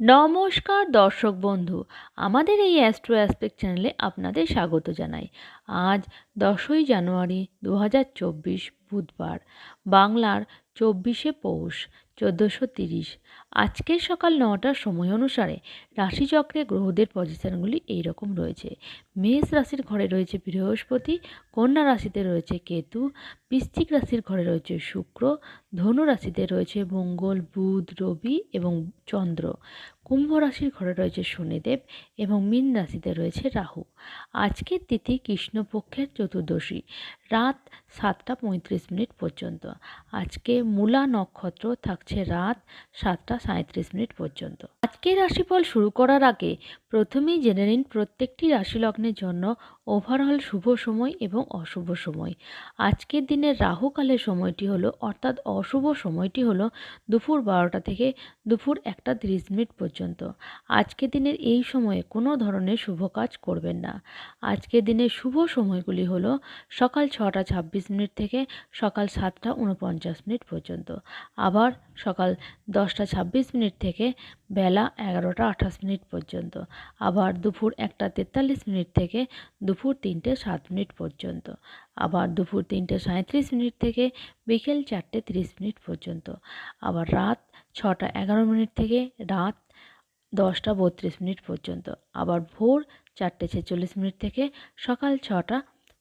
নমস্কার দর্শক বন্ধু, আমাদের এই অ্যাস্ট্রো অ্যাসপেক্ট চ্যানেলে আপনাদের স্বাগত জানাই। আজ দশই জানুয়ারি দু হাজার চব্বিশ বুধবার, বাংলার চব্বিশে পৌষ চোদ্দোশো তিরিশ। আজকের সকাল নটার সময় অনুসারে রাশিচক্রে গ্রহদের পজিশনগুলি এইরকম রয়েছে। মেষ রাশির ঘরে রয়েছে বৃহস্পতি, কন্যা রাশিতে রয়েছে কেতু, বৃশ্চিক রাশির ঘরে রয়েছে শুক্র, ধনু রাশিতে রয়েছে মঙ্গল, বুধ, রবি এবং চন্দ্র। কুম্ভ রাশির ঘরে রয়েছে শনিদেব এবং মীন রাশিতে রয়েছে রাহু। আজকের তিথি কৃষ্ণপক্ষের চতুর্দশী, রাত সাতটা পঁয়ত্রিশ মিনিট পর্যন্ত। আজকে মূলা নক্ষত্র থাকছে রাত সাতটা সাঁত্রিশ মিনিট পর্যন্ত। আজকের রাশিফল শুরু করার আগে প্রথমেই জেনে নিন প্রত্যেকটি রাশি লগ্নের জন্য ওভারঅল শুভ সময় এবং অশুভ সময়। আজকের দিনের রাহুকালের সময়টি হলো, অর্থাৎ অশুভ সময়টি হলো দুপুর বারোটা থেকে দুপুর একটা তিরিশ মিনিট পর্যন্ত। আজকের দিনের এই সময়ে কোনো ধরনের শুভ কাজ করবেন না। আজকের দিনের শুভ সময়গুলি হলো, সকাল ছটা ছাব্বিশ মিনিট থেকে সকাল সাতটা উনপঞ্চাশ মিনিট পর্যন্ত। আবার সকাল দশটা ছাব্বিশ মিনিট থেকে বেলা এগারোটা আঠাশ মিনিট পর্যন্ত, আবার দুপুর একটা তেতাল্লিশ মিনিট থেকে দুপুর তিনটে সাত মিনিট পর্যন্ত, আবার দুপুর তিনটে সাঁত্রিশ মিনিট থেকে বিকেল চারটে তিরিশ মিনিট পর্যন্ত, আবার রাত ছটা এগারো মিনিট থেকে রাত দশটা বত্রিশ মিনিট পর্যন্ত, আবার ভোর চারটে ছেচল্লিশ মিনিট থেকে সকাল ছটা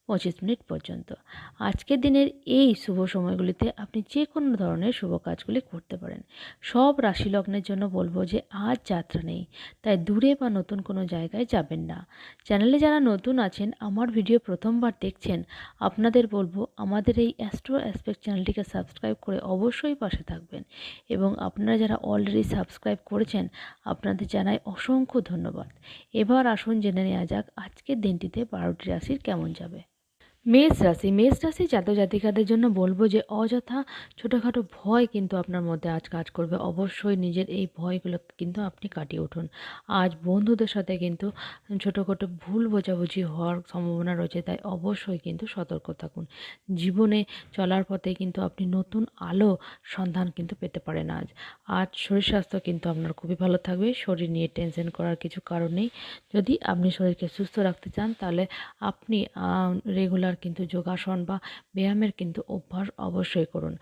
পঁচিশ মিনিট পর্যন্ত। আজকের দিনের এই শুভ সময়গুলিতে আপনি যে কোনো ধরনের শুভ কাজগুলি করতে পারেন। সব রাশি লগ্নের জন্য বলব যে আজ যাত্রা নেই, তাই দূরে বা নতুন কোনো জায়গায় যাবেন না। চ্যানেলে যারা নতুন আছেন, আমার ভিডিও প্রথমবার দেখছেন, আপনাদের বলব আমাদের এই অ্যাস্ট্রো অ্যাসপেক্ট চ্যানেলটিকে সাবস্ক্রাইব করে অবশ্যই পাশে থাকবেন। এবং আপনারা যারা অলরেডি সাবস্ক্রাইব করেছেন, আপনাদের জানাই অসংখ্য ধন্যবাদ। এবার আসুন জেনে নেওয়া যাক আজকের দিনটিতে বারোটি রাশির কেমন যাবে। মেষ রাশি মেষ রাশি জাতক জাতিকাদের জন্য বলব যে অযথা ছোটোখাটো ভয় কিন্তু আপনার মধ্যে আজ কাজ করবে। অবশ্যই নিজের এই ভয়গুলো কিন্তু আপনি কাটিয়ে উঠুন। আজ বন্ধুদের সাথে কিন্তু ছোটোখাটো ভুল বোঝাবুঝি হওয়ার সম্ভাবনা রয়েছে, তাই অবশ্যই কিন্তু সতর্ক থাকুন। জীবনে চলার পথে কিন্তু আপনি নতুন আলো সন্ধান কিন্তু পেতে পারেন আজ। আজ শরীর স্বাস্থ্য কিন্তু আপনার খুবই ভালো থাকবে, শরীর নিয়ে টেনশন করার কিছু কারণ নেই। যদি আপনি শরীরকে সুস্থ রাখতে চান, তাহলে আপনি রেগুলার কিন্তু যোগাসন বা ব্যায়ামের কিন্তু অভ্যাস অবশ্যই করুন।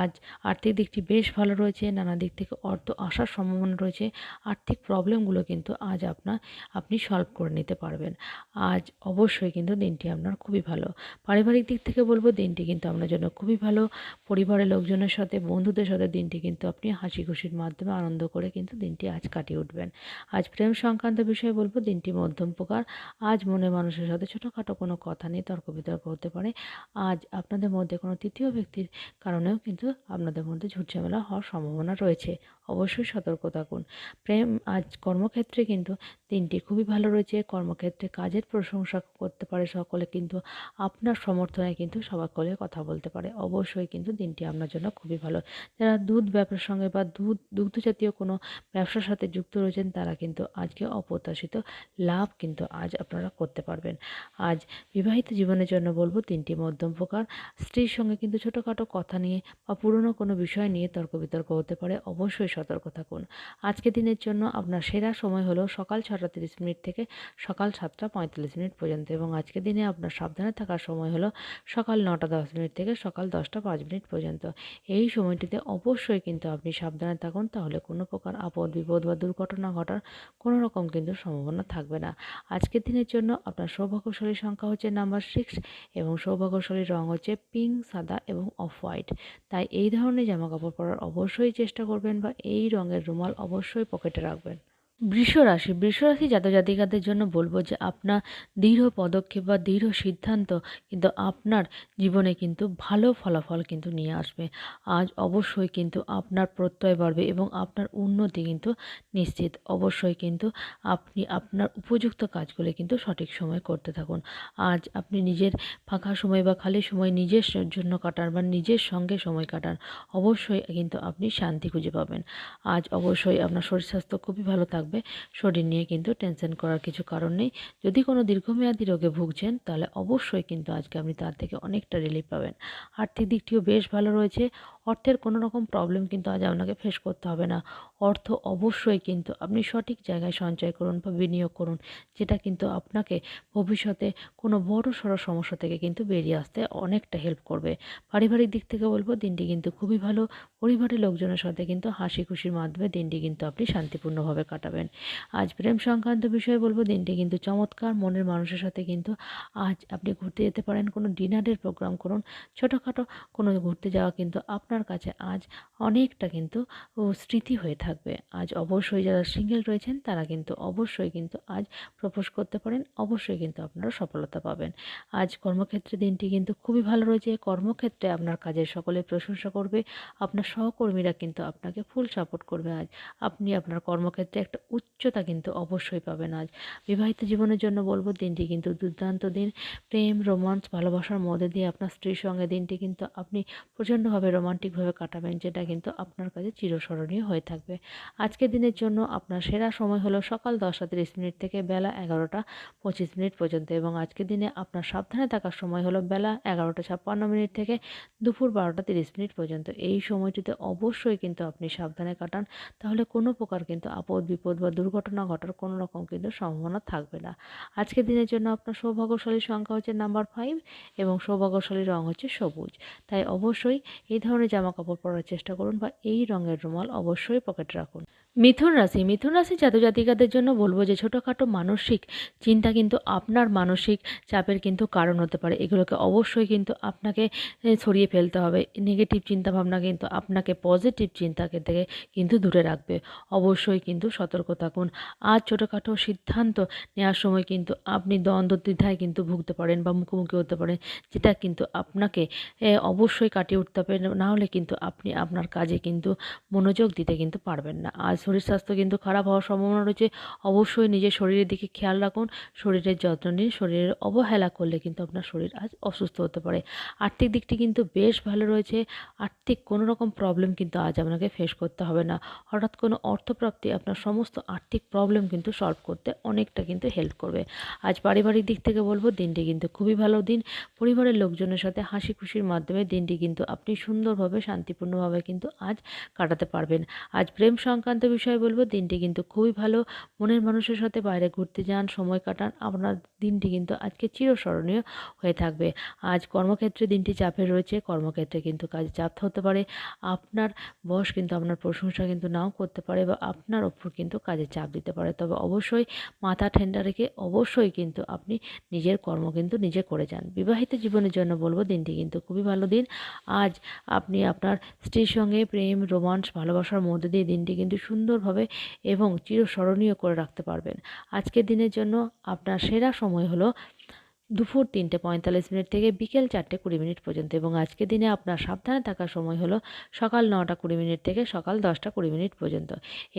আজ আর্থিক দিকটি বেশ ভালো রয়েছে, নানা দিক থেকে অর্থ আসার সম্ভাবনা রয়েছে, আর্থিক প্রবলেমগুলো কিন্তু আজ আপনার আপনি সলভ করে নিতে পারবেন। আজ অবশ্যই কিন্তু দিনটি আপনার খুবই ভালো। পারিবারিক দিক থেকে বলব, দিনটি কিন্তু আপনার জন্য খুবই ভালো। পরিবারের লোকজনের সাথে, বন্ধুদের সাথে দিনটি কিন্তু আপনি হাসি খুশির মাধ্যমে আনন্দ করে কিন্তু দিনটি আজ কাটিয়ে উঠবেন। আজ প্রেম সংক্রান্ত বিষয়ে বলব, দিনটি মধ্যম প্রকার। আজ মনে মানুষের সাথে ছোটোখাটো কোনো কথা নেই, তর্ক বিতর্ক হতে পারে। আজ আপনাদের মধ্যে কোনো তৃতীয় ব্যক্তির কারণেও কিন্তু আপনাদের মধ্যে ঝুটঝামেলা হওয়ার সম্ভাবনা রয়েছে। অবশ্যই সতর্ক থাকুন। প্রেম আজ কর্মক্ষেত্রে কিন্তু দিনটি খুবই ভালো রয়েছে। কর্মক্ষেত্রে কাজের প্রশংসা করতে পারে সকলে কিন্তু, আপনার সমর্থনে কিন্তু সকলে কথা বলতে পারে। অবশ্যই কিন্তু দিনটি আপনার জন্য খুবই ভালো। যারা দুধ ব্যবসার সঙ্গে বা দুধ, দুগ্ধ জাতীয় কোনো ব্যবসার সাথে যুক্ত রয়েছেন, তারা কিন্তু আজকে অপ্রত্যাশিত লাভ কিন্তু আজ আপনারা করতে পারবেন। আজ বিবাহিত জীবনের জন্য বলব তিনটি মধ্যম প্রকার। স্ত্রীর সঙ্গে কিন্তু ছোটোখাটো কথা নিয়ে বা পুরনো কোনো বিষয় নিয়ে তর্ক বিতর্ক হতে পারে, অবশ্যই সতর্ক থাকুন। আজকে দিনের জন্য আপনার সেরা সময় হলো সকাল ছটা তিরিশ মিনিট থেকে সকাল সাতটা পঁয়তাল্লিশ মিনিট পর্যন্ত এবং আজকে দিনে আপনার সাবধানে থাকার সময় হলো সকাল নটা দশ মিনিট থেকে সকাল দশটা পাঁচ মিনিট পর্যন্ত। এই সময়টিতে অবশ্যই কিন্তু আপনি সাবধানে থাকুন, তাহলে কোনো প্রকার আপদ বিপদ বা দুর্ঘটনা ঘটার কোনো রকম কিন্তু সম্ভাবনা থাকবে না। আজকের দিনের জন্য আপনার সৌভাগ্যশালী সংখ্যা হচ্ছে নাম্বার সিক্স এবং সৌভাগ্যশালী রং হচ্ছে পিঙ্ক সাদা এবং অফ হোয়াইট তাই এই ধরনের জামা কাপড় পরার অবশ্যই চেষ্টা করবেন বা এই রঙের রুমাল অবশ্যই পকেটে রাখবেন। বৃষ রাশি বৃষ রাশি জাতক জাতিকাদের জন্য বলব যে আপনার দৃঢ় পদক্ষেপ বা দৃঢ় সিদ্ধান্ত কিন্তু আপনার জীবনে কিন্তু ভালো ফলাফল কিন্তু নিয়ে আসবে। আজ অবশ্যই কিন্তু আপনার প্রত্যয় বাড়বে এবং আপনার উন্নতি কিন্তু নিশ্চিত। অবশ্যই কিন্তু আপনি আপনার উপযুক্ত কাজগুলি কিন্তু সঠিক সময় করতে থাকুন। আজ আপনি নিজের ফাঁকা সময় বা খালি সময় নিজের জন্য কাটান বা নিজের সঙ্গে সময় কাটান, অবশ্যই কিন্তু আপনি শান্তি খুঁজে পাবেন। আজ অবশ্যই আপনার শরীর স্বাস্থ্য খুবই ভালো থাকবে। শরীর নিয়ে কিন্তু টেনশন করার কিছু কারণ নেই। যদি কোনো দীর্ঘমেয়াদী রোগে ভুগছেন, তাহলে অবশ্যই কিন্তু আজকে আপনি তার থেকে অনেকটা রিলিফ পাবেন। আর্থিক দিকটিও বেশ ভালো রয়েছে। অর্থের কোনো রকম প্রবলেম কিন্তু আজ আপনাকে ফেস করতে হবে না। অর্থ অবশ্যই কিন্তু আপনি সঠিক জায়গায় সঞ্চয় করুন বা বিনিয়োগ করুন, যেটা কিন্তু আপনাকে ভবিষ্যতে কোনো বড় সড়ো সমস্যা থেকে কিন্তু বেরিয়ে আসতে অনেকটা হেল্প করবে। পারিবারিক দিক থেকে বলব, দিনটি কিন্তু খুবই ভালো। পরিবারের লোকজনের সাথে কিন্তু হাসি খুশির মাধ্যমে দিনটি কিন্তু আপনি শান্তিপূর্ণভাবে কাটাবেন। আজ প্রেম সংক্রান্ত বিষয়ে বলব, দিনটি কিন্তু চমৎকার। মনের মানুষের সাথে কিন্তু আজ আপনি ঘুরতে যেতে পারেন, কোনো ডিনারের প্রোগ্রাম করুন, ছোটোখাটো কোনো ঘুরতে যাওয়া কিন্তু আপনার কাছে আজ অনেকটা কিন্তু স্মৃতি হয়ে থাকবে। আজ অবশ্যই যারা সিঙ্গেল রয়েছেন, তারা কিন্তু অবশ্যই কিন্তু আজ প্রপোজ করতে পারেন, অবশ্যই কিন্তু আপনারা সফলতা পাবেন। আজ কর্মক্ষেত্রে দিনটি কিন্তু খুবই ভালো রয়েছে। কর্মক্ষেত্রে আপনার কাজের সকলে প্রশংসা করবে, আপনার সহকর্মীরা কিন্তু আপনাকে ফুল সাপোর্ট করবে আজ। আপনি আপনার কর্মক্ষেত্রে একটা উচ্চতা কিন্তু অবশ্যই পাবেন আজ। বিবাহিত জীবনের জন্য বলব, দিনটি কিন্তু দুর্দান্ত দিন। প্রেম, রোমান্স, ভালোবাসার মধ্যে দিয়ে আপনার স্ত্রীর সঙ্গে দিনটি কিন্তু আপনি প্রচণ্ডভাবে রোমান্টিকভাবে কাটাবেন, যেটা কিন্তু আপনার কাছে চিরস্মরণীয় হয়ে থাকবে। আজকের দিনের জন্য আপনার সেরা সময় হলো সকাল দশটা তিরিশ মিনিট থেকে বেলা এগারোটা পঁচিশ মিনিট পর্যন্ত এবং আজকের দিনে আপনার সাবধানে থাকার সময় হলো বেলা এগারোটা ছাপ্পান্ন মিনিট থেকে দুপুর বারোটা তিরিশ মিনিট পর্যন্ত। এই সময়টিতে অবশ্যই কিন্তু আপনি সাবধানে কাটান, তাহলে কোনো প্রকার কিন্তু আপদ, বিপদ বা দুর্ঘটনা ঘটার কোনো রকম কিন্তু সম্ভাবনা থাকবে না। আজকের দিনের জন্য আপনার সৌভাগ্যশালী সংখ্যা হচ্ছে নাম্বার ফাইভ এবং সৌভাগ্যশালী রং হচ্ছে সবুজ। তাই অবশ্যই এই ধরনের জামা কাপড় পরার চেষ্টা করুন বা এই রঙের রুমাল অবশ্যই পকেটে রাখুন। মিথুন রাশি মিথুন রাশি জাতক জাতিকাদের জন্য বলব যে ছোটোখাটো মানসিক চিন্তা কিন্তু আপনার মানসিক চাপের কিন্তু কারণ হতে পারে। এগুলোকে অবশ্যই কিন্তু আপনাকে সরিয়ে ফেলতে হবে। নেগেটিভ চিন্তাভাবনা কিন্তু আপনাকে পজিটিভ চিন্তাকে থেকে কিন্তু দূরে রাখবে। অবশ্যই কিন্তু সতর্ক থাকুন। আজ ছোটোখাটো সিদ্ধান্ত নেওয়ার সময় কিন্তু আপনি দ্বন্দ্ব, দ্বিধায় কিন্তু ভুগতে পারেন বা মুখোমুখি হতে পারেন, যেটা কিন্তু আপনাকে অবশ্যই কাটিয়ে উঠতে হবে। না হলে কিন্তু আপনি আপনার কাজে কিন্তু মনোযোগ দিতে কিন্তু পারবেন না। আজ শরীর স্বাস্থ্য কিন্তু খারাপ হওয়ার সম্ভাবনা রয়েছে। অবশ্যই নিজের শরীরের দিকে খেয়াল রাখুন। শরীরের যত্ন নিন। শরীরের অবহেলা করলে কিন্তু আপনার শরীর আজ অসুস্থ হতে পারে। আর্থিক দিকটি কিন্তু বেশ ভালো রয়েছে। আর্থিক কোনো রকম প্রবলেম কিন্তু আজ আপনাকে ফেস করতে হবে না। হঠাৎ কোনো অর্থপ্রাপ্তি আপনার সমস্ত আর্থিক প্রবলেম কিন্তু সলভ করতে অনেকটা কিন্তু হেল্প করবে। আজ পারিবারিক দিক থেকে বলব, দিনটি কিন্তু খুবই ভালো দিন। পরিবারের লোকজনের সাথে হাসি খুশির মাধ্যমে দিনটি কিন্তু আপনি সুন্দরভাবে, শান্তিপূর্ণভাবে কিন্তু আজ কাটাতে পারবেন। আজ প্রেম সংক্রান্ত বিষয়ে বলব, দিনটি কিন্তু খুবই ভালো। মনের মানুষের সাথে বাইরে ঘুরতে যান, সময় কাটান, আপনার দিনটি কিন্তু আজকে চিরস্মরণীয় হয়ে থাকবে। আজ কর্মক্ষেত্রে দিনটি চাপে রয়েছে, কর্মক্ষেত্রে কিন্তু কাজে চাপ হতে পারে। আপনার বস কিন্তু আপনার প্রশংসা কিন্তু নাও করতে পারে বা আপনার ওপর কিন্তু কাজে চাপ দিতে পারে। তবে অবশ্যই মাথা ঠান্ডা রেখে অবশ্যই কিন্তু আপনি নিজের কর্ম কিন্তু নিজে করে যান। বিবাহিত জীবনের জন্য বলব, দিনটি কিন্তু খুবই ভালো দিন। আজ আপনি আপনার স্ত্রীর সঙ্গে প্রেম, রোমান্স, ভালোবাসার মধ্যে দিয়ে দিনটি কিন্তু সুন্দরভাবে এবং চিরস্মরণীয় করে রাখতে পারবেন। আজকের দিনের জন্য আপনার সেরা সময় হলো দুপুর তিনটে পঁয়তাল্লিশ মিনিট থেকে বিকেল চারটে কুড়ি মিনিট পর্যন্ত এবং আজকের দিনে আপনার সাবধানে থাকার সময় হলো সকাল নটা কুড়ি মিনিট থেকে সকাল দশটা কুড়ি মিনিট পর্যন্ত।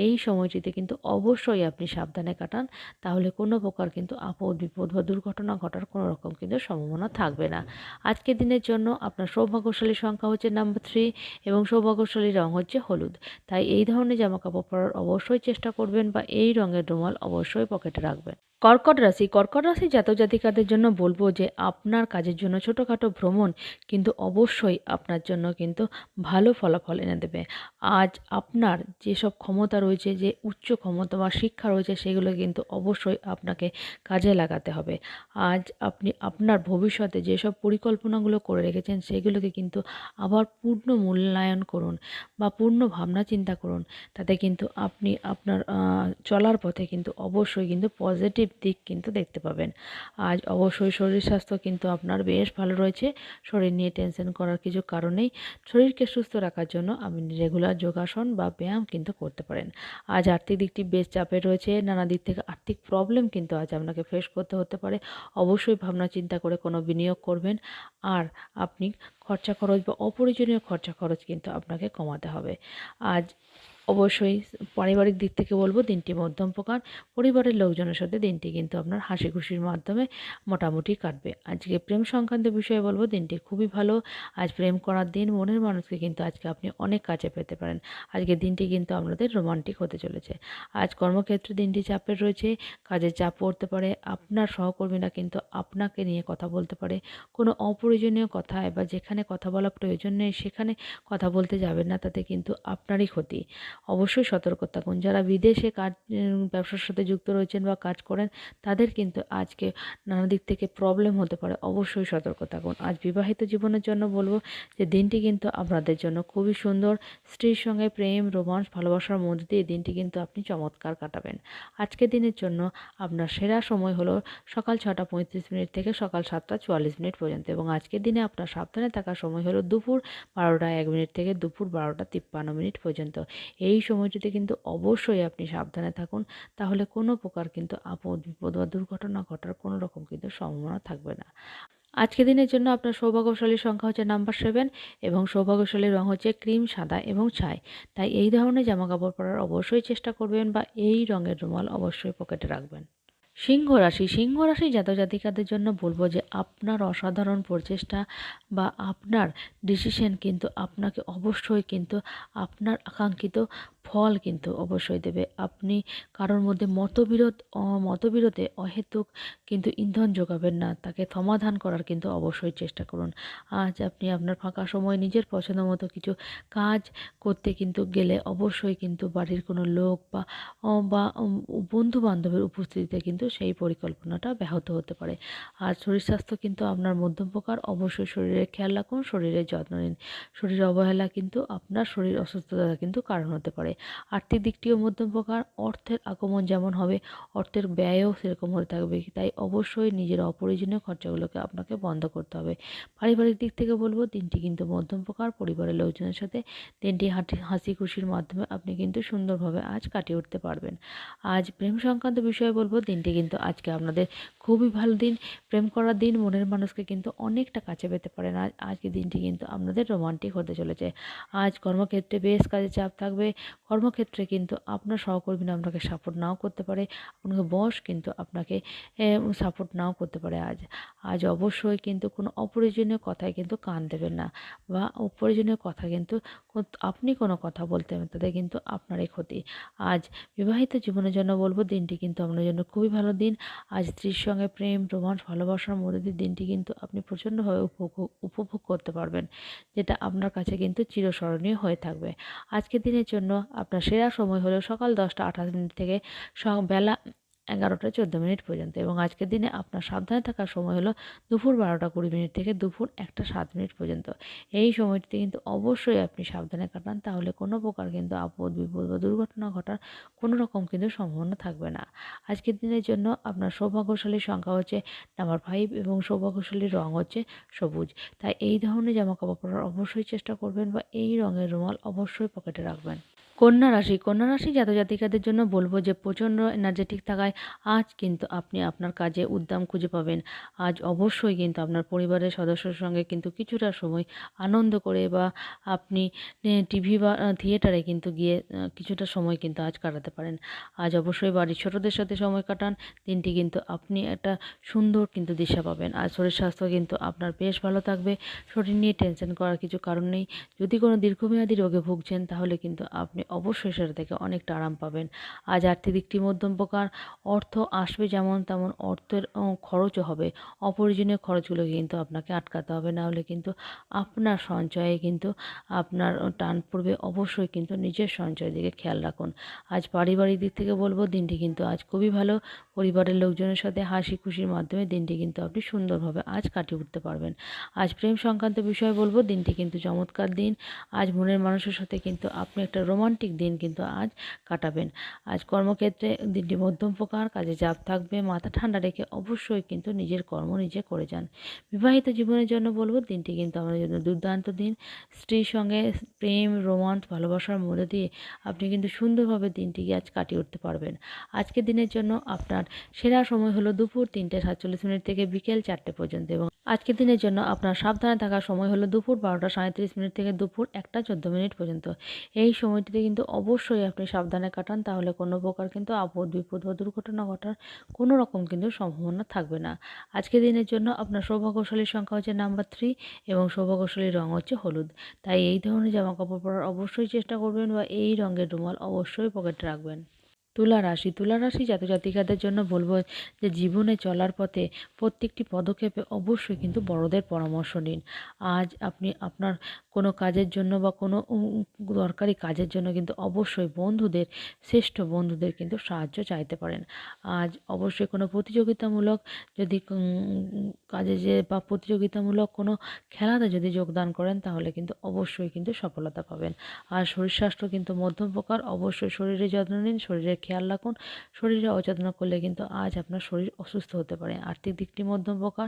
এই সময়টিতে কিন্তু অবশ্যই আপনি সাবধানে কাটান, তাহলে কোনো প্রকার কিন্তু আপদ বিপদ বা দুর্ঘটনা ঘটার কোনো রকম কিন্তু সম্ভাবনা থাকবে না। আজকের দিনের জন্য আপনার সৌভাগ্যশালী সংখ্যা হচ্ছে নাম্বার থ্রি এবং সৌভাগ্যশালী রং হচ্ছে হলুদ। তাই এই ধরনের জামাকাপড় পরার অবশ্যই চেষ্টা করবেন বা এই রঙের রুমাল অবশ্যই পকেটে রাখবেন। কর্কট রাশি কর্কট রাশি জাতক জাতিকাদের জন্য বলব যে, আপনার কাজের জন্য ছোটোখাটো ভ্রমণ কিন্তু অবশ্যই আপনার জন্য কিন্তু ভালো ফলাফল এনে দেবে। আজ আপনার যেসব ক্ষমতা রয়েছে, যে উচ্চ ক্ষমতা বা শিক্ষা রয়েছে, সেগুলো কিন্তু অবশ্যই আপনাকে কাজে লাগাতে হবে। আজ আপনি আপনার ভবিষ্যতে যেসব পরিকল্পনাগুলো করে রেখেছেন, সেগুলোকে কিন্তু আবার পূর্ণ মূল্যায়ন করুন বা পূর্ণ ভাবনা চিন্তা করুন। তাতে কিন্তু আপনি আপনার চলার পথে কিন্তু অবশ্যই কিন্তু পজিটিভ দিক কিন্তু দেখতে পাবেন। আজ অবশ্যই শরীর স্বাস্থ্য কিন্তু আপনার বেশ ভালো রয়েছে। শরীর নিয়ে টেনশন করার কিছু কারণেই শরীরকে সুস্থ রাখার জন্য আপনি রেগুলার যোগাসন বা ব্যায়াম কিন্তু করতে পারেন। আজ আর্থিক দিকটি বেশ চাপে রয়েছে, নানা দিক থেকে আর্থিক প্রবলেম কিন্তু আজ আপনাকে ফেস করতে হতে পারে। অবশ্যই ভাবনা চিন্তা করে কোনো বিনিয়োগ করবেন, আর আপনি খরচা খরচ বা অপ্রয়োজনীয় খরচা খরচ কিন্তু আপনাকে কমাতে হবে। আজ অবশ্যই পারিবারিক দিক থেকে বলব দিনটি মধ্যম প্রকার। পরিবারের লোকজনের সাথে দিনটি কিন্তু আপনার হাসি খুশির মাধ্যমে মোটামুটি কাটবে। আজকে প্রেম সংক্রান্ত বিষয়ে বলব দিনটি খুবই ভালো। আজ প্রেম করার দিন, মনের মানুষকে কিন্তু আজকে আপনি অনেক কাছে পেতে পারেন। আজকে দিনটি কিন্তু আপনাদের রোমান্টিক হতে চলেছে। আজ কর্মক্ষেত্রে দিনটি চাপের রয়েছে কাজের চাপ পড়তে পারে, আপনার সহকর্মীরা কিন্তু আপনাকে নিয়ে কথা বলতে পারে। কোনো অপ্রয়োজনীয় কথায় বা যেখানে কথা বলা প্রয়োজন নেই, সেখানে কথা বলতে যাবেন না, তাতে কিন্তু আপনারই ক্ষতি। অবশ্যই সতর্ক থাকুন যারা বিদেশে কাজ ব্যবসার সাথে যুক্ত রয়েছেন বা কাজ করেন, তাদের কিন্তু আজকে নানা দিক থেকে প্রবলেম হতে পারে। অবশ্যই সতর্ক থাকুন আজ বিবাহিত জীবনের জন্য বলব যে, দিনটি কিন্তু আপনাদের জন্য খুবই সুন্দর। স্ত্রীর সঙ্গে প্রেম, রোমান্স, ভালোবাসার মধ্যে দিয়ে দিনটি কিন্তু আপনি চমৎকার কাটাবেন। আজকের দিনের জন্য আপনার সেরা সময় হলো সকাল ছটা পঁয়ত্রিশ মিনিট থেকে সকাল সাতটা চুয়াল্লিশ মিনিট পর্যন্ত। এবং আজকের দিনে আপনার সাবধানে থাকার সময় হলো দুপুর বারোটা এক মিনিট থেকে দুপুর বারোটা তিপ্পান্ন মিনিট পর্যন্ত। এই সময়টিতে কিন্তু অবশ্যই আপনি সাবধানে থাকুন। তাহলে কোনো প্রকার কিন্তু আপদ বিপদ বা দুর্ঘটনা ঘটার কোনো রকম কিন্তু সম্ভাবনা থাকবে না। আজকের দিনের জন্য আপনার সৌভাগ্যশালীর সংখ্যা হচ্ছে নাম্বার সেভেন এবং সৌভাগ্যশালীর রং হচ্ছে ক্রিম সাদা এবং ছাই। তাই এই ধরনের জামাকাপড় পরার অবশ্যই চেষ্টা করবেন বা এই রঙের রুমাল অবশ্যই পকেটে রাখবেন। সিংহ রাশি সিংহ রাশি জাতক জাতিকাদের জন্য বলব যে আপনার অসাধারণ প্রচেষ্টা বা আপনার ডিসিশন কিন্তু আপনাকে অবশ্যই কিন্তু আপনার আকাঙ্ক্ষিত ফল কিন্তু অবশ্যই দেবে। আপনি কারোর মধ্যে মতবিরোধ মতবিরোধে অহেতুক কিন্তু ইন্ধন যোগাবেন না। তাকে সমাধান করার কিন্তু অবশ্যই চেষ্টা করুন। আজ আপনি আপনার ফাঁকা সময়, নিজের পছন্দ মতো কিছু কাজ করতে কিন্তু গেলে অবশ্যই কিন্তু বাড়ির কোনো লোক বা বা বন্ধু বান্ধবের উপস্থিতিতে কিন্তু সেই পরিকল্পনাটা ব্যাহত হতে পারে। আর শরীর স্বাস্থ্য কিন্তু আপনার মধ্যম প্রকার। অবশ্যই শরীরের খেয়াল রাখুন, শরীরের যত্ন নিন। শরীর অবহেলা কিন্তু আপনার শরীর অসুস্থতা কিন্তু কারণ হতে পারে। আর্থিক দিকটিও মধ্যম প্রকার, অর্থের আগমন যেমন হবে, অর্থের ব্যয়ও সেরকম হতে থাকবে। তাই অবশ্যই নিজের অপ্রয়োজনীয় খরচাগুলোকে আপনাকে বন্ধ করতে হবে। পারিবারিক দিক থেকে বলব দিনটি কিন্তু মধ্যম প্রকার, পরিবারের লোকজনের সাথে দিনটি হাঁটি হাসি খুশির মাধ্যমে আপনি কিন্তু সুন্দরভাবে আজ কাটিয়ে উঠতে পারবেন। আজ প্রেম সংক্রান্ত বিষয়ে বলব, দিনটি কিন্তু আজকে আপনাদের খুবই ভালো দিন। প্রেম করার দিন মনের মানুষকে কিন্তু অনেকটা কাছে পেতে পারেন। আজ, আজকের দিনটি কিন্তু আপনাদের রোমান্টিক হতে চলেছে। আজ কর্মক্ষেত্রে বেশ কাজে চাপ থাকবে কর্মক্ষেত্রে কিন্তু আপনার সহকর্মীরা আপনাকে সাপোর্ট নাও করতে পারে আপনাকে বস কিন্তু আপনাকে সাপোর্ট নাও করতে পারে আজ। আজ অবশ্যই কিন্তু কোনো অপ্রয়োজনীয় কথায় কিন্তু কান দেবেন না বা অপ্রয়োজনীয় কথা কিন্তু আপনি কোনো কথা বলতে তাতে কিন্তু আপনারই ক্ষতি। আজ বিবাহিত জীবনের জন্য বলব, দিনটি কিন্তু আপনার জন্য খুবই ভালো দিন। আজ স্ত্রীর সঙ্গে প্রেম রোমান্স ভালোবাসার মধ্যে দিয়ে দিনটি কিন্তু আপনি প্রচণ্ডভাবে উপভোগ উপভোগ করতে পারবেন, যেটা আপনার কাছে কিন্তু চিরস্মরণীয় হয়ে থাকবে। আজকের দিনের জন্য আপনার সেরা সময় হলো সকাল দশটা আঠাশ মিনিট থেকে বেলা এগারোটা চোদ্দ মিনিট পর্যন্ত এবং আজকের দিনে আপনার সাবধানে থাকার সময় হলো দুপুর বারোটা কুড়ি মিনিট থেকে দুপুর একটা সাত মিনিট পর্যন্ত। এই সময়টিতে কিন্তু অবশ্যই আপনি সাবধানে কাটান, তাহলে কোনো প্রকার কিন্তু আপদ, বিপদ বা দুর্ঘটনা ঘটার কোনো রকম কিন্তু সম্ভাবনা থাকবে না। আজকের দিনের জন্য আপনার সৌভাগ্যশালী সংখ্যা হচ্ছে নাম্বার ফাইভ এবং সৌভাগ্যশালী রং হচ্ছে সবুজ। তাই এই ধরনের জামা কাপড় পরার অবশ্যই চেষ্টা করবেন বা এই রঙের রুমাল অবশ্যই পকেটে রাখবেন। কন্যা রাশি কন্যা রাশি জাতক জাতিকাদের জন্য বলব যে প্রচণ্ড এনার্জেটিক থাকায় আজ কিন্তু আপনি আপনার কাজে উদ্যম খুঁজে পাবেন। আজ অবশ্যই কিন্তু আপনার পরিবারের সদস্যের সঙ্গে কিন্তু কিছুটা সময় আনন্দ করে বা আপনি টিভি বা থিয়েটারে কিন্তু গিয়ে কিছুটা সময় কিন্তু আজ কাটাতে পারেন। আজ অবশ্যই বাড়ির ছোটদের সাথে সময় কাটান। দিনটি কিন্তু আপনি একটা সুন্দর কিন্তু দিশা পাবেন। আর শরীর স্বাস্থ্য কিন্তু আপনার বেশ ভালো থাকবে। শরীর নিয়ে টেনশন করার কিছু কারণ নেই। যদি কোনো দীর্ঘমেয়াদী রোগে ভুগছেন তাহলে কিন্তু আপনি অবশ্যই সেটা থেকে অনেকটা আরাম পাবেন। আজ আর্থিক দিকটি মধ্যম প্রকার, অর্থ আসবে যেমন তেমন অর্থের খরচও হবে। অপরিজনীয় খরচগুলো কিন্তু আপনাকে আটকাতে হবে, না হলে কিন্তু আপনার সঞ্চয়ে কিন্তু আপনার টান পড়বে। অবশ্যই কিন্তু নিজের সঞ্চয়ের দিকে খেয়াল রাখুন। আজ পারিবারিক দিক থেকে বলব, দিনটি কিন্তু আজ খুবই ভালো। পরিবারের লোকজনের সাথে হাসি খুশির মাধ্যমে দিনটি কিন্তু আপনি সুন্দরভাবে আজ কাটিয়ে উঠতে পারবেন। আজ প্রেম সংক্রান্ত বিষয়ে বলব, দিনটি কিন্তু চমৎকার দিন। আজ মনের মানুষের সাথে কিন্তু আপনি একটা রোমান্টিক দিন কিন্তু আজ কাটাবেন। আজ কর্মক্ষেত্রে দিনটি মধ্যম প্রকার, কাজে চাপ থাকবে, মাথা ঠান্ডা রেখে অবশ্যই কিন্তু নিজের কর্ম নিজে করে যান। বিবাহিত জীবনের জন্য বলব, দিনটি কিন্তু আমাদের জন্য দুর্দান্ত দিন। স্ত্রীর সঙ্গে প্রেম, রোমান্স, ভালোবাসার মধ্যে দিয়ে আপনি কিন্তু সুন্দরভাবে দিনটিকে আজ কাটিয়ে উঠতে পারবেন। আজকের দিনের জন্য আপনার সেরা সময় হলো দুপুর তিনটে সাতচল্লিশ মিনিট থেকে বিকেল চারটে পর্যন্ত এবং আজকের দিনের জন্য আপনার সাবধানে থাকার সময় হলো দুপুর বারোটা সাঁত্রিশ মিনিট থেকে দুপুর একটা চোদ্দ মিনিট পর্যন্ত। এই সময়টিতে কিন্তু অবশ্যই আপনি সাবধানে কাটান, তাহলে কোনো প্রকার কিন্তু আপদ বিপদ বা দুর্ঘটনা ঘটার কোনো রকম কিন্তু সম্ভাবনা থাকবে না। আজকে দিনের জন্য আপনার সৌভাগ্যশালীর সংখ্যা হচ্ছে নাম্বার থ্রি এবং সৌভাগ্যশালীর রং হচ্ছে হলুদ। তাই এই ধরনের জামা কাপড় পরার অবশ্যই চেষ্টা করবেন বা এই রঙের রুমাল অবশ্যই পকেটে রাখবেন। তুলা রাশি তুলা রাশি জাতক জাতিকাদের জন্য বলব যে জীবনে চলার পথে প্রত্যেকটি পদক্ষেপে অবশ্যই কিন্তু বড়দের পরামর্শ নিন। আজ আপনি আপনার কোনো কাজের জন্য বা কোনো দরকারি কাজের জন্য কিন্তু অবশ্যই বন্ধুদের, শ্রেষ্ঠ বন্ধুদের কিন্তু সাহায্য চাইতে পারেন। আজ অবশ্যই কোনো প্রতিযোগিতামূলক যদি কাজে যে বা প্রতিযোগিতামূলক কোনো খেলাতে যদি যোগদান করেন তাহলে কিন্তু অবশ্যই কিন্তু সফলতা পাবেন। আর শরীর স্বাস্থ্য কিন্তু মধ্যম প্রকার, অবশ্যই শরীরের যত্ন নিন, শরীরের খেয়াল রাখুন, শরীরে অযত্ন করলে কিন্তু আজ আপনার শরীর অসুস্থ হতে পারে। আর্থিক দিকটি মধ্যম প্রকার,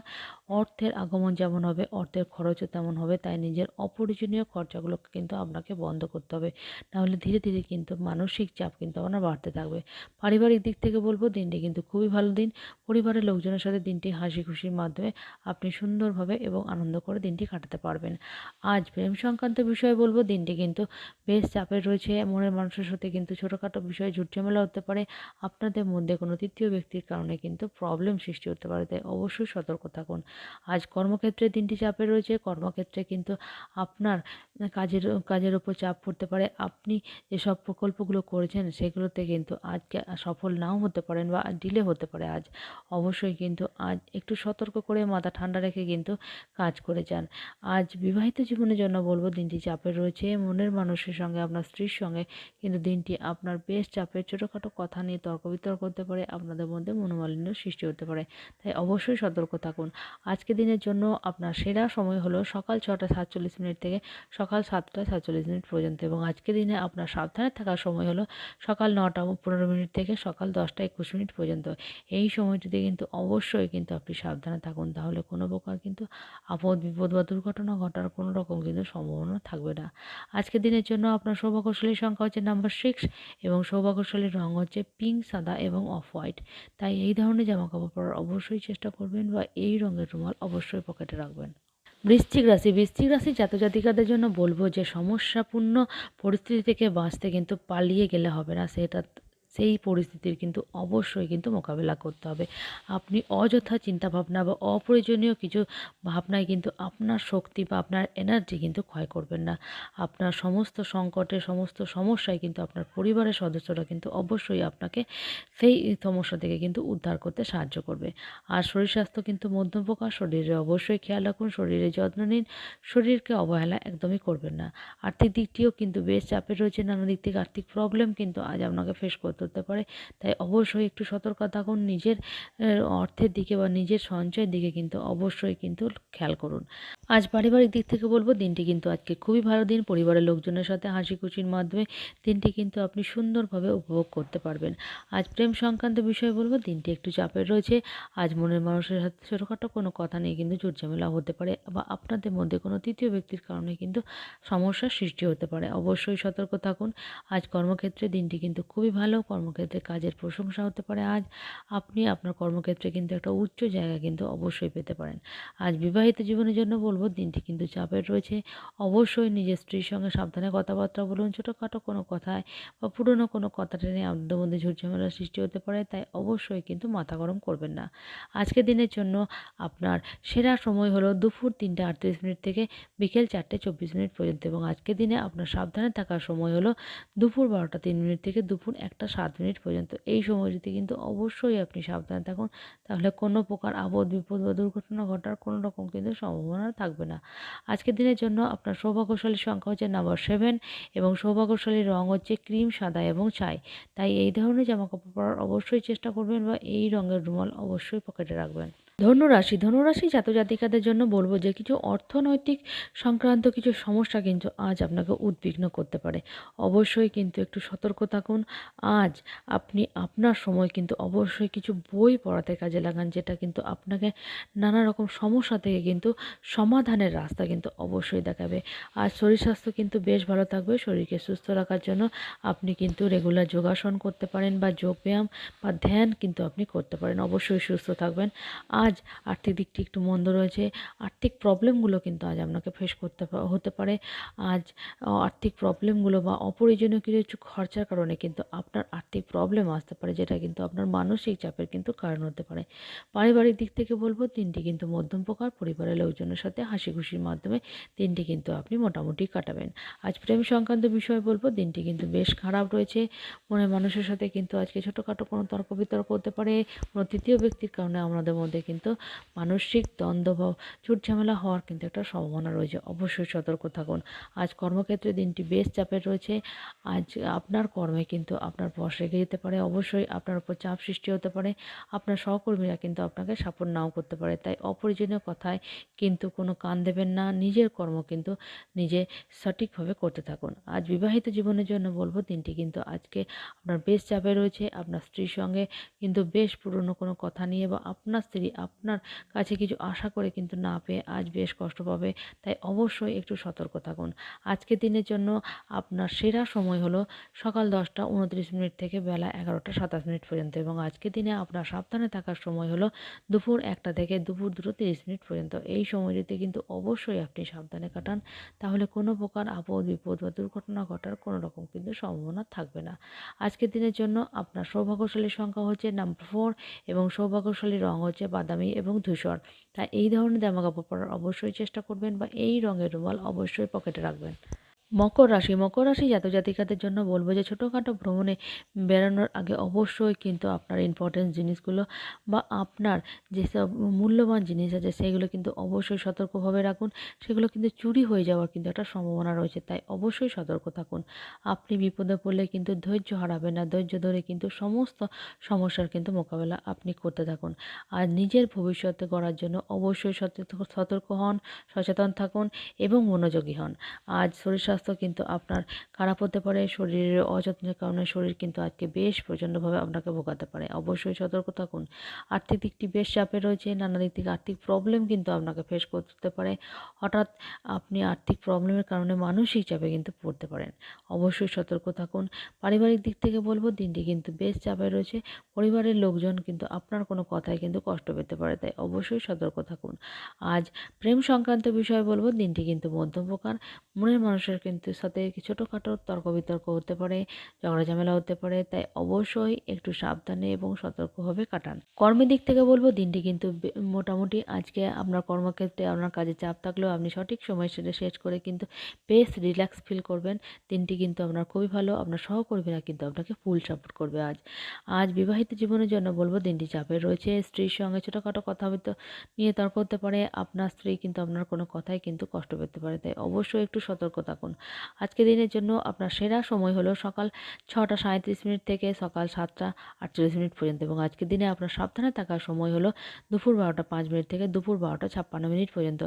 অর্থের আগমন যেমন হবে, অর্থের খরচও তেমন হবে, তাই নিজের অপ্রয়োজনীয় খরচাগুলোকে কিন্তু আপনাকে বন্ধ করতে হবে। নাহলে ধীরে ধীরে কিন্তু মানসিক চাপ কিন্তু আপনার বাড়তে থাকবে। পারিবারিক দিক থেকে বলব, দিনটি কিন্তু খুবই ভালো দিন। পরিবারের লোকজনের সাথে দিনটি হাসি খুশির মাধ্যমে আপনি সুন্দরভাবে এবং আনন্দ করে দিনটি কাটাতে পারবেন। আজ প্রেম সংক্রান্ত বিষয়ে বলব, দিনটি কিন্তু বেশ চাপের রয়েছে। মনের মানুষের সাথে কিন্তু ছোটোখাটো বিষয়ে ঝুটঝামেলা হতে পারে। আপনাদের মধ্যে কোনো তৃতীয় ব্যক্তির কারণে কিন্তু প্রবলেম সৃষ্টি হতে পারে, তাই অবশ্যই সতর্ক থাকুন। আজ কর্মক্ষেত্রে দিনটি চাপে রয়েছে, কর্মক্ষেত্রে কিন্তু আপনার কাজের কাজের ওপর চাপ পড়তে পারে। আপনি যেসব প্রকল্পগুলো করেছেন, সেগুলোতে কিন্তু আজকে সফল নাও হতে পারেন বা ডিলে হতে পারে আজ। অবশ্যই কিন্তু আজ একটু সতর্ক করে মাথা ঠান্ডা রেখে কিন্তু কাজ করে যান। আজ বিবাহিত জীবনের জন্য বলব দিনটি চাপের রয়েছে। মনের মানুষের সঙ্গে, আপনার স্ত্রীর সঙ্গে কিন্তু দিনটি আপনার বেশ চাপের ছোটোখাটো কথা নিয়ে তর্ক বিতর্ক করতে পারে, আপনাদের মধ্যে মনোমালিন্য সৃষ্টি হতে পারে। তাই অবশ্যই সতর্ক থাকুন। আজকে দিনের জন্য আপনার সেরা সময় হলো সকাল ছটা সাতচল্লিশ মিনিট থেকে সকাল সাতটা সাতচল্লিশ মিনিট পর্যন্ত এবং আজকে দিনে আপনার সাবধানে থাকার সময় হলো সকাল নটা পনেরো মিনিট থেকে সকাল দশটা একুশ মিনিট পর্যন্ত। এই সময়টিতে কিন্তু অবশ্যই কিন্তু আপনি সাবধানে থাকুন। তাহলে কোনো প্রকার কিন্তু আপদ বিপদ বা দুর্ঘটনা ঘটার কোনো রকম কিন্তু সম্ভাবনা থাকবে না। আজকের দিনের জন্য আপনার সৌভাগ্যশালীর সংখ্যা হচ্ছে নাম্বার সিক্স এবং সৌভাগ্যশালীর রঙ হচ্ছে পিঙ্ক সাদা এবং অফ হোয়াইট তাই এই ধরনের জামাকাপড় পরার অবশ্যই চেষ্টা করবেন বা এই রঙের রুমাল অবশ্যই পকেটে রাখবেন। বৃশ্চিক রাশি বৃশ্চিক রাশি জাতজাতিকাদের জন্য বলব যে, সমস্যাপূর্ণ পরিস্থিতি থেকে বাঁচতে কিন্তু পালিয়ে গেলে হবে না। সেটা সেই পরিস্থিতির কিন্তু অবশ্যই কিন্তু মোকাবেলা করতে হবে। আপনি অযথা চিন্তাভাবনা বা অপ্রয়োজনীয় কিছু ভাবনায় কিন্তু আপনার শক্তি বা আপনার এনার্জি কিন্তু ক্ষয় করবেন না। আপনার সমস্ত সংকটে, সমস্ত সমস্যায় কিন্তু আপনার পরিবারের সদস্যরা কিন্তু অবশ্যই আপনাকে সেই সমস্যা থেকে কিন্তু উদ্ধার করতে সাহায্য করবে। আর শরীর স্বাস্থ্য কিন্তু মধ্যম প্রকার শরীরে অবশ্যই খেয়াল রাখুন, শরীরে যত্ন নিন, শরীরকে অবহেলা একদমই করবেন না। আর্থিক দিকটিও কিন্তু বেশ চাপে রয়েছে নানা দিক থেকে আর্থিক প্রবলেম কিন্তু আজ আপনাকে ফেস করতে হতে পারে। তাই অবশ্যই একটু সতর্ক থাকুন নিজের অর্থের দিকে বা নিজের সঞ্চয়ের দিকে কিন্তু অবশ্যই কিন্তু খেয়াল করুন। আজ পারিবারিক দিক থেকে বলব, দিনটি কিন্তু আজকে খুবই ভালো দিন। পরিবারের লোকজনের সাথে হাসি খুশির মাধ্যমে দিনটি কিন্তু আপনি সুন্দরভাবে উপভোগ করতে পারবেন। আজ প্রেম সংক্রান্ত বিষয়ে বলব, দিনটি একটু চাপের রয়েছে। আজ মনের মানুষের সাথে ছোটোখাটো কোনো কথা নিয়ে কিন্তু ঝুটঝামেলা হতে পারে বা আপনাদের মধ্যে কোনো তৃতীয় ব্যক্তির কারণে কিন্তু সমস্যার সৃষ্টি হতে পারে। অবশ্যই সতর্ক থাকুন। আজ কর্মক্ষেত্রে দিনটি কিন্তু খুবই ভালো। কর্মক্ষেত্রে কাজের প্রশংসা হতে পারে আজ। আপনি আপনার কর্মক্ষেত্রে কিন্তু একটা উচ্চ জায়গা কিন্তু অবশ্যই পেতে পারেন। আজ বিবাহিত জীবনের জন্য বলব, দিনটি কিন্তু চাপের রয়েছে। অবশ্যই নিজের স্ত্রীর সঙ্গে সাবধানে কথাবার্তা বলুন, ছোটোখাটো কোনো কথায় বা পুরনো কোনো কথাটা নিয়ে আপনাদের মধ্যে ঝুটঝামেলার সৃষ্টি হতে পারে, তাই অবশ্যই কিন্তু মাথা গরম করবেন না। আজকের দিনের জন্য আপনার সেরা সময় হলো দুপুর তিনটে আটত্রিশ মিনিট থেকে বিকেল চারটে চব্বিশ মিনিট পর্যন্ত এবং আজকের দিনে আপনার সাবধানে থাকার সময় হলো দুপুর বারোটা তিন মিনিট থেকে দুপুর একটা সাত মিনিট পর্যন্ত। এই সময়টিতে কিন্তু অবশ্যই আপনি সাবধানে থাকুন, তাহলে কোনো প্রকার আপদ বিপদ বা দুর্ঘটনা ঘটার কোনো রকম কিন্তু সম্ভাবনা থাকবে না। আজকের দিনের জন্য আপনার সৌভাগ্যশালীর সংখ্যা হচ্ছে নাম্বার সেভেন এবং সৌভাগ্যশালীর রঙ হচ্ছে ক্রিম সাদা এবং ছাই। তাই এই ধরনের জামাকাপড় পরার অবশ্যই চেষ্টা করবেন বা এই রঙের রুমাল অবশ্যই পকেটে রাখবেন। ধনুরাশি ধনুরাশি জাতজাতিকাদের জন্য বলব যে কিছু অর্থনৈতিক সংক্রান্ত কিছু সমস্যা কিন্তু আজ আপনাকে উদ্বিগ্ন করতে পারে। অবশ্যই কিন্তু একটু সতর্ক থাকুন। আজ আপনি আপনার সময় কিন্তু অবশ্যই কিছু বই পড়াতে কাজে লাগান, যেটা কিন্তু আপনাকে নানা রকম সমস্যা থেকে কিন্তু সমাধানের রাস্তা কিন্তু অবশ্যই দেখাবে। আর শরীর স্বাস্থ্য কিন্তু বেশ ভালো থাকবে। শরীরকে সুস্থ রাখার জন্য আপনি কিন্তু রেগুলার যোগাসন করতে পারেন বা যোগব্যায়াম বা ধ্যান কিন্তু আপনি করতে পারেন। অবশ্যই সুস্থ থাকবেন। আজ আর্থিক দিকটি একটু মন্দ রয়েছে। আর্থিক প্রবলেমগুলো কিন্তু আজ আপনাকে ফেস করতে হতে পারে। আজ আর্থিক প্রবলেমগুলো বা অপ্রয়োজনীয় কিছু খরচার কারণে কিন্তু আপনার আর্থিক প্রবলেম আসতে পারে, যেটা কিন্তু আপনার মানসিক চাপের কিন্তু কারণ হতে পারে। পারিবারিক দিক থেকে বলব দিনটি কিন্তু মধ্যম প্রকার, পরিবারের লোকজনের সাথে হাসি খুশির মাধ্যমে দিনটি কিন্তু আপনি মোটামুটি কাটাবেন। আজ প্রেম সংক্রান্ত বিষয়ে বলব, দিনটি কিন্তু বেশ খারাপ রয়েছে। মনে মানুষের সাথে কিন্তু আজকে ছোটোখাটো কোনো তর্ক বিতর্ক হতে পারে। কোনো তৃতীয় ব্যক্তির কারণে আমাদের মধ্যে কিন্তু মানসিক দ্বন্দ্ব বা চুট ঝামেলা হওয়ার কিন্তু একটা সম্ভাবনা রয়েছে। অবশ্যই সতর্ক থাকুন। আজ কর্মক্ষেত্রে দিনটি বেশ চাপের রয়েছে। আজ আপনার কর্মে কিন্তু আপনার বস রেগে যেতে পারে। অবশ্যই আপনার উপর চাপ সৃষ্টি হতে পারে। আপনার সহকর্মীরা কিন্তু আপনাকে সাপোর্ট নাও করতে পারে। তাই অপ্রয়োজনীয় কথায় কিন্তু কোনো কান দেবেন না। নিজের কর্ম কিন্তু নিজে সঠিকভাবে করতে থাকুন। আজ বিবাহিত জীবনের জন্য বলব, দিনটি কিন্তু আজকে আপনার বেশ চাপে রয়েছে। আপনার স্ত্রীর সঙ্গে কিন্তু বেশ পুরনো কোনো কথা নিয়ে বা আপনার স্ত্রী আপনার কাছে কিছু আশা করে কিন্তু না পেয়ে আজ বেশ কষ্ট পাবে। তাই অবশ্যই একটু সতর্ক থাকুন। আজকের দিনের জন্য আপনার সেরা সময় হলো সকাল দশটা উনত্রিশ মিনিট থেকে বেলা এগারোটা সাতাশ মিনিট পর্যন্ত এবং আজকের দিনে আপনার সাবধানে থাকার সময় হলো দুপুর একটা থেকে দুপুর দুটো তিরিশ মিনিট পর্যন্ত। এই সময়টিতে কিন্তু অবশ্যই আপনি সাবধানে কাটান। তাহলে কোনো প্রকার আপদ, বিপদ বা দুর্ঘটনা ঘটার কোনো রকম কিন্তু সম্ভাবনা থাকবে না। আজকের দিনের জন্য আপনার সৌভাগ্যশালী সংখ্যা হচ্ছে নাম্বার ফোর এবং সৌভাগ্যশালী রং হচ্ছে বাদামি। এবং ধূসর। তাই এই ধরনের জামাকাপড় পরার অবশ্যই চেষ্টা করবেন বা এই রঙের রুমাল অবশ্যই পকেটে রাখবেন। মকর রাশি মকর রাশি জাতক জাতিকাদের জন্য বলব যে ছোটোখাটো ভ্রমণে বেরোনোর আগে অবশ্যই কিন্তু আপনার ইম্পর্টেন্স জিনিসগুলো বা আপনার যেসব মূল্যবান জিনিস আছে সেগুলো কিন্তু অবশ্যই সতর্কভাবে রাখুন। সেগুলো কিন্তু চুরি হয়ে যাওয়ার কিন্তু একটা সম্ভাবনা রয়েছে, তাই অবশ্যই সতর্ক থাকুন। আপনি বিপদে পড়লে কিন্তু ধৈর্য হারাবেন না, ধৈর্য ধরে কিন্তু সমস্ত সমস্যার কিন্তু মোকাবেলা আপনি করতে থাকুন। আর নিজের ভবিষ্যতে গড়ার জন্য অবশ্যই সচেত- সতর্ক হন, সচেতন থাকুন এবং মনোযোগী হন। আজ শরীর স্বাস্থ্য কিন্তু আপনার খারাপ হতে পারে, শরীরের অযত্নের কারণে শরীর কিন্তু আজকে বেশ প্রচণ্ডভাবে আপনাকে ভোগাতে পারে। অবশ্যই সতর্ক থাকুন। আর্থিক দিকটি বেশ চাপে রয়েছে, নানা দিক থেকে আর্থিক প্রবলেম কিন্তু আপনাকে ফেস করতে পারে। হঠাৎ আপনি আর্থিক প্রবলেমের কারণে মানসিক চাপে কিন্তু পড়তে পারেন। অবশ্যই সতর্ক থাকুন। পারিবারিক দিক থেকে বলব, দিনটি কিন্তু বেশ চাপে রয়েছে। পরিবারের লোকজন কিন্তু আপনার কোনো কথায় কিন্তু কষ্ট পেতে পারে, তাই অবশ্যই সতর্ক থাকুন। আজ প্রেম সংক্রান্ত বিষয়ে বলব, দিনটি কিন্তু মধ্যম প্রকার মনের মানুষের কিন্তু সাথে ছোটোখাটো তর্ক বিতর্ক হতে পারে ঝগড়া ঝামেলা হতে পারে, তাই অবশ্যই একটু সাবধানে এবং সতর্কভাবে কাটান। কর্মের দিক থেকে বলব, দিনটি কিন্তু মোটামুটি আজকে আপনার কর্মক্ষেত্রে আপনার কাজে চাপ থাকলেও আপনি সঠিক সময় সেটা শেষ করে কিন্তু বেশ রিল্যাক্স ফিল করবেন। দিনটি কিন্তু আপনার খুবই ভালো, আপনার সহকর্মীরা কিন্তু আপনাকে ফুল সাপোর্ট করবে আজ। আজ বিবাহিত জীবনের জন্য বলব, দিনটি চাপের রয়েছে। স্ত্রীর সঙ্গে ছোটোখাটো কথা হয়তো নিয়ে তর্ক হতে পারে, আপনার স্ত্রী কিন্তু আপনার কোনো কথাই কিন্তু কষ্ট পেতে পারে, তাই অবশ্যই একটু সতর্ক থাকুন। আজকে দিনের জন্য আপনার সেরা সময় হলো সকাল ছটা সাঁত্রিশ মিনিট থেকে সকাল সাতটা আটচল্লিশ মিনিট পর্যন্ত এবং আজকের দিনে আপনার সাবধানে থাকার সময় হলো দুপুর বারোটা পাঁচ মিনিট থেকে দুপুর বারোটা ছাপ্পান্ন মিনিট পর্যন্ত।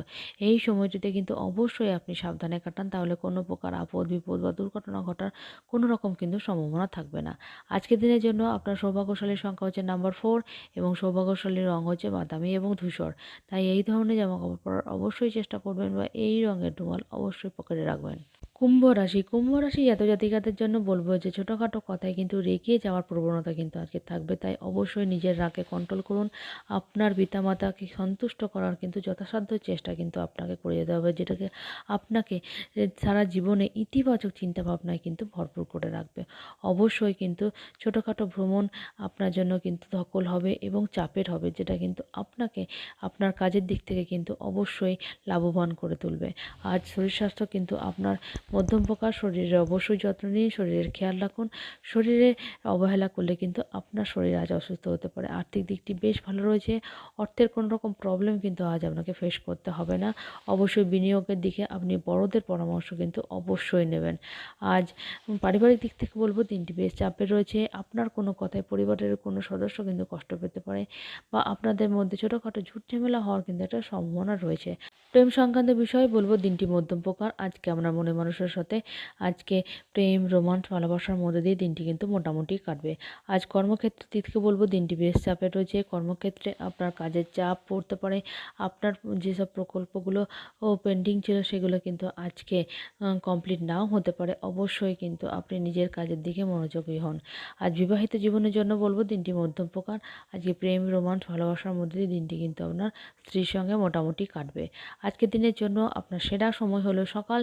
এই সময়টিতে কিন্তু অবশ্যই আপনি সাবধানে কাটান, তাহলে কোনো প্রকার আপদ বিপদ বা দুর্ঘটনা ঘটার কোনো রকম কিন্তু সম্ভাবনা থাকবে না। আজকের দিনের জন্য আপনার সৌভাগ্যশালীর সংখ্যা হচ্ছে নাম্বার ফোর এবং সৌভাগ্যশালীর রং হচ্ছে বাদামি এবং ধূসর। তাই এই ধরনের জামা কাপড় পরার অবশ্যই চেষ্টা করবেন বা এই রঙের রুমাল অবশ্যই পকেটে রাখবেন। কুম্ভ রাশি কুম্ভ রাশি জাত জাতিকাদের জন্য বলব যে ছোটোখাটো কথায় কিন্তু রেগে যাওয়ার প্রবণতা কিন্তু আজকে থাকবে। তাই অবশ্যই নিজের রাগে কন্ট্রোল করুন। আপনার পিতামাতাকে সন্তুষ্ট করার কিন্তু যথাসাধ্য চেষ্টা কিন্তু আপনাকে করে যেতে হবে, যেটাকে আপনাকে সারা জীবনে ইতিবাচক চিন্তাভাবনায় কিন্তু ভরপুর করে রাখবে। অবশ্যই কিন্তু ছোটোখাটো ভ্রমণ আপনার জন্য কিন্তু ধকল হবে এবং চাপের হবে, যেটা কিন্তু আপনাকে আপনার কাজের দিক থেকে কিন্তু অবশ্যই লাভবান করে তুলবে। আজ শরীর স্বাস্থ্য কিন্তু আপনার মধ্যম প্রকার শরীরের অবশ্যই যত্ন নিন, শরীরের খেয়াল রাখুন। শরীরে অবহেলা করলে কিন্তু আপনার শরীর আজ অসুস্থ হতে পারে। আর্থিক দিকটি বেশ ভালো রয়েছে। অর্থের কোনো রকম প্রবলেম কিন্তু আজ আপনাকে ফেস করতে হবে না। অবশ্যই বিনিয়োগের দিকে আপনি বড়দের পরামর্শ কিন্তু অবশ্যই নেবেন। আজ পারিবারিক দিক থেকে বলব দিনটি বেশ চাপে রয়েছে। আপনার কোনো কথায় পরিবারের কোনো সদস্য কিন্তু কষ্ট পেতে পারে বা আপনাদের মধ্যে ছোটোখাটো ঝুট ঝামেলা হওয়ার কিন্তু একটা সম্ভাবনা রয়েছে। প্রেম সংক্রান্ত বিষয়ে বলব দিনটি মধ্যম প্রকার। আজকে আপনার মনে মানুষ মানুষের সাথে আজকে প্রেম, রোমান্স, ভালোবাসার মধ্যে দিয়ে দিনটি কিন্তু মোটামুটি কাটবে। আজ কর্মক্ষেত্র দিক থেকে বলব দিনটি বেশ চাপে রয়েছে। কর্মক্ষেত্রে আপনার কাজের চাপ পড়তে পারে। আপনার যেসব প্রকল্পগুলো, ও পেন্ডিং ছিল সেগুলো কিন্তু আজকে কমপ্লিট নাও হতে পারে। অবশ্যই কিন্তু আপনি নিজের কাজের দিকে মনোযোগী হন। আজ বিবাহিত জীবনের জন্য বলব দিনটি মধ্যম প্রকার। আজকে প্রেম, রোমান্স, ভালোবাসার মধ্যে দিয়ে দিনটি কিন্তু আপনার স্ত্রীর সঙ্গে মোটামুটি কাটবে। আজকের দিনের জন্য আপনার সেরা সময় হলো সকাল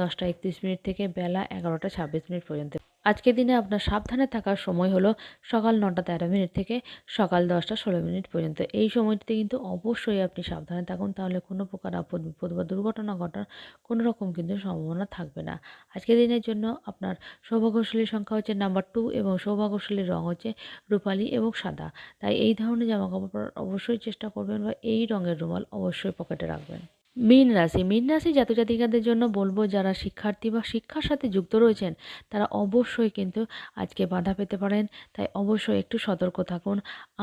দশটা একত্রিশ মিনিট থেকে বেলা এগারোটা ছাব্বিশ মিনিট পর্যন্ত। আজকের দিনে আপনার সাবধানে থাকার সময় হলো সকাল নটা তেরো মিনিট থেকে সকাল দশটা ষোলো মিনিট পর্যন্ত। এই সময়টিতে কিন্তু অবশ্যই আপনি সাবধানে থাকুন, তাহলে কোনো প্রকার আপদ বিপদ বা দুর্ঘটনা ঘটার কোনো রকম কিন্তু সম্ভাবনা থাকবে না। আজকের দিনের জন্য আপনার সৌভাগ্যশালী সংখ্যা হচ্ছে নাম্বার টু এবং সৌভাগ্যশালীর রং হচ্ছে রূপালি এবং সাদা। তাই এই ধরনের জামা কাপড় পরার অবশ্যই চেষ্টা করবেন বা এই রঙের রুমাল অবশ্যই পকেটে রাখবেন। মীন রাশি মীন রাশি জাতজাতিকাদের জন্য বলব যারা শিক্ষার্থী বা শিক্ষার সাথে যুক্ত রয়েছেন, তারা অবশ্যই কিন্তু আজকে বাধা পেতে পারেন। তাই অবশ্যই একটু সতর্ক থাকুন।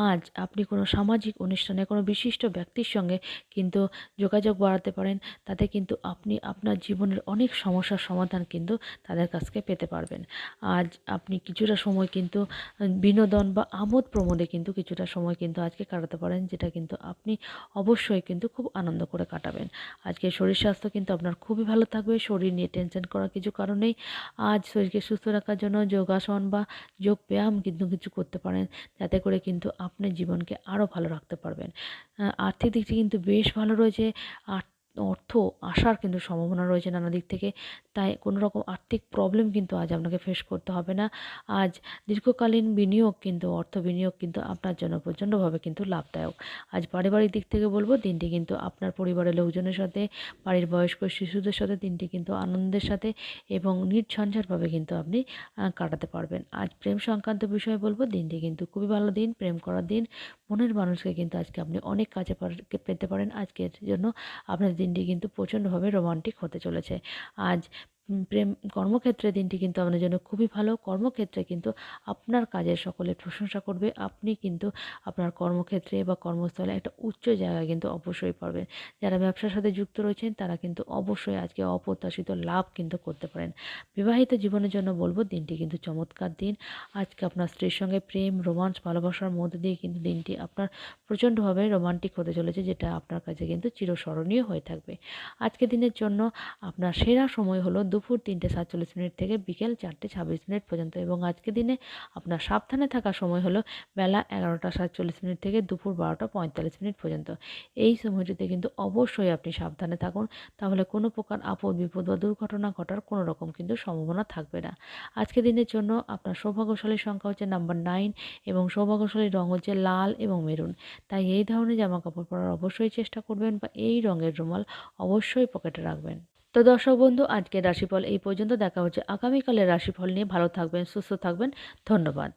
আজ আপনি কোনো সামাজিক অনুষ্ঠানে কোনো বিশিষ্ট ব্যক্তির সঙ্গে কিন্তু যোগাযোগ বাড়াতে পারেন। তাতে কিন্তু আপনি আপনার জীবনের অনেক সমস্যার সমাধান কিন্তু তাদের কাছ থেকে পেতে পারবেন। আজ আপনি কিছুটা সময় কিন্তু বিনোদন বা আমোদ প্রমোদে কিন্তু কিছুটা সময় কিন্তু আজকে কাটাতে পারেন, যেটা কিন্তু আপনি অবশ্যই কিন্তু খুব আনন্দ করে কাটাবেন। আজকে শরীর স্বাস্থ্য কিন্তু আপনার খুবই ভালো থাকবে। শরীর নিয়ে টেনশন করার কিছু কারণেই আজ শরীরকে সুস্থ রাখার জন্য যোগাসন বা যোগ ব্যায়াম কিন্তু কিছু করতে পারেন। যাতে করে কিন্তু আপনার জীবনকে আরও ভালো রাখতে পারবেন। আর্থিক দিকটি কিন্তু বেশ ভালো রয়েছে। আর অর্থ আসার কিন্তু সম্ভাবনা রয়েছে নানা দিক থেকে। তাই কোনো রকম আর্থিক প্রবলেম কিন্তু আজ আপনাকে ফেস করতে হবে না। আজ দীর্ঘকালীন বিনিয়োগ কিন্তু, অর্থ বিনিয়োগ কিন্তু আপনার জন্য প্রচণ্ডভাবে কিন্তু লাভদায়ক। আজ পারিবারিক দিক থেকে বলব, দিনটি কিন্তু আপনার পরিবারের লোকজনের সাথে, বাড়ির বয়স্ক শিশুদের সাথে দিনটি কিন্তু আনন্দের সাথে এবং নির্ঝঞ্ঝাটভাবে কিন্তু আপনি কাটাতে পারবেন। আজ প্রেম সংক্রান্ত বিষয়ে বলব, দিনটি কিন্তু খুবই ভালো দিন, প্রেম করার দিন মনের মানুষকে কিন্তু আজকে আপনি অনেক কাছে পেতে পারেন। আজকের জন্য আপনার দিনটি কিন্তু প্রচণ্ডভাবে রোমান্টিক হতে চলেছে। আজ প্রেম কর্মক্ষেত্রে দিনটি কিন্তু আপনার জন্য খুবই ভালো। কর্মক্ষেত্রে কিন্তু আপনার কাজের সকলে প্রশংসা করবে। আপনি কিন্তু আপনার কর্মক্ষেত্রে বা কর্মস্থলে একটা উচ্চ জায়গায় কিন্তু অবশ্যই পারবেন যারা ব্যবসার সাথে যুক্ত রয়েছেন, তারা কিন্তু অবশ্যই আজকে অপ্রত্যাশিত লাভ কিন্তু করতে পারেন। বিবাহিত জীবনের জন্য বলব, দিনটি কিন্তু চমৎকার দিন। আজকে আপনার স্ত্রীর সঙ্গে প্রেম, রোমান্স, ভালোবাসার মধ্যে দিয়ে কিন্তু দিনটি আপনার প্রচণ্ডভাবে রোমান্টিক হতে চলেছে, যেটা আপনার কাছে কিন্তু চিরস্মরণীয় হয়ে থাকবে। আজকে দিনের জন্য আপনার সেরা সময় হলো দুপুর তিনটে সাতচল্লিশ মিনিট থেকে বিকেল চারটে ছাব্বিশ মিনিট পর্যন্ত। এবং আজকে দিনে আপনার সাবধানে থাকার সময় হলো বেলা এগারোটা সাতচল্লিশ মিনিট থেকে দুপুর বারোটা পঁয়তাল্লিশ মিনিট পর্যন্ত। এই সময়টিতে কিন্তু অবশ্যই আপনি সাবধানে থাকুন। তাহলে কোনো প্রকার আপদ, বিপদ বা দুর্ঘটনা ঘটার কোনো রকম কিন্তু সম্ভাবনা থাকবে না। আজকে দিনের জন্য আপনার সৌভাগ্যশালী সংখ্যা হচ্ছে নাম্বার নাইন এবং সৌভাগ্যশালী রঙ হচ্ছে লাল এবং মেরুন। তাই এই ধরনের জামা কাপড় পরার অবশ্যই চেষ্টা করবেন বা এই রঙের রুমাল অবশ্যই পকেটে রাখবেন। তো দর্শক বন্ধু, আজকের রাশিফল এই পর্যন্ত। দেখা হচ্ছে আগামীকালের রাশিফল নিয়ে। ভালো থাকবেন, সুস্থ থাকবেন। ধন্যবাদ।